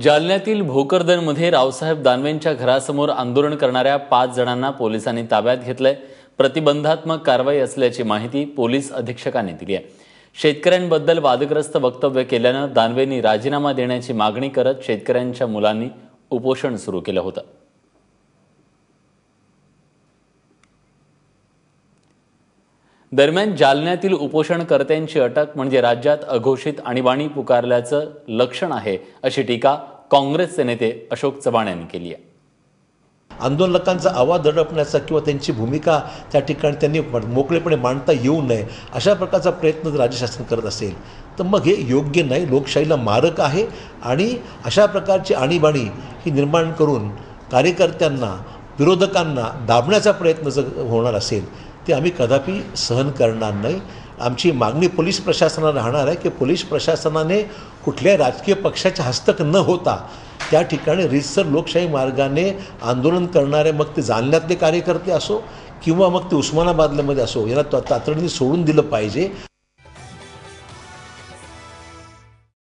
जालन्यातील भोकरदनमध्ये रावसाहेब दानवेंच्या घरासमोर आंदोलन करणाऱ्या पाच जणांना पोलिसांनी ताब्यात घेतलंय. प्रतिबंधात्मक कारवाई असल्याची माहिती पोलीस अधीक्षकांनी दिली आहे. शेतकऱ्यांबद्दल वादग्रस्त वक्तव्य केल्यानं दानवेंनी राजीनामा देण्याची मागणी करत शेतकऱ्यांच्या मुलांनी उपोषण सुरू केलं होतं. दरम्यान जालन्यातील उपोषणकर्त्यांची अटक म्हणजे राज्यात अघोषित आणीबाणी पुकारल्याचं लक्षण आहे अशी टीका काँग्रेसचे नेते अशोक चव्हाण यांनी केली आहे. आंदोलकांचा आवाज दडपण्याचा किंवा त्यांची भूमिका त्या ठिकाणी त्यांनी मोकळेपणे मांडता येऊ नये अशा प्रकारचा प्रयत्न जर राज्य शासन करत असेल तर मग हे योग्य नाही. लोकशाहीला मारक आहे आणि अशा प्रकारची आणीबाणी ही निर्माण करून कार्यकर्त्यांना विरोधकांना दाबण्याचा प्रयत्न जर होणार असेल ते आम्ही कदापि सहन करणार नाही. आमची मागणी पोलीस प्रशासनाला राहणार आहे की पोलीस प्रशासनाने कुठल्या राजकीय पक्षाच्या हस्तक न होता त्या ठिकाणी रितसर लोकशाही मार्गाने आंदोलन करणारे मग ते जालन्यातले कार्यकर्ते असो किंवा मग ते उस्मानाबादल्यामध्ये असो याला तातडीने सोडून दिलं पाहिजे.